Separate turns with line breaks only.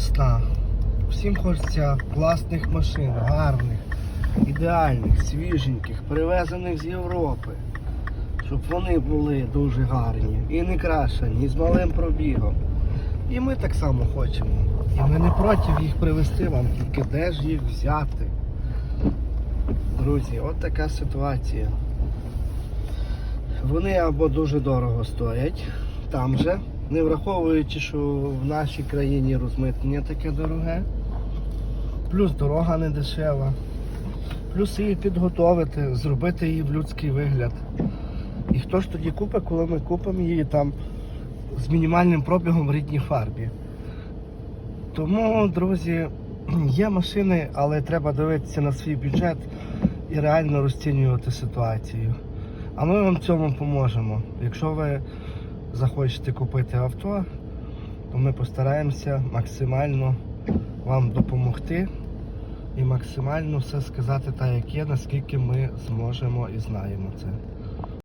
весна. Всім хочеться класних машин, гарних, ідеальних, свіженьких, привезених з Європи. Щоб вони були дуже гарні і не крашені, і з малим пробігом. І ми так само хочемо. І ми не проти їх привезти вам, тільки де ж їх взяти. Друзі, от така ситуація. Вони або дуже дорого стоять там же, не враховуючи, що в нашій країні розмитнення таке дороге, плюс дорога не дешева, плюс її підготовити, зробити її в людський вигляд. І хто ж тоді купить, коли ми купимо її там з мінімальним пробігом в рідній фарбі. Тому, друзі, є машини, але треба дивитися на свій бюджет і реально розцінювати ситуацію. А ми вам в цьому поможемо. Якщо ви захочете купити авто, то ми постараємося максимально вам допомогти і максимально все сказати так, як є, наскільки ми зможемо і знаємо це.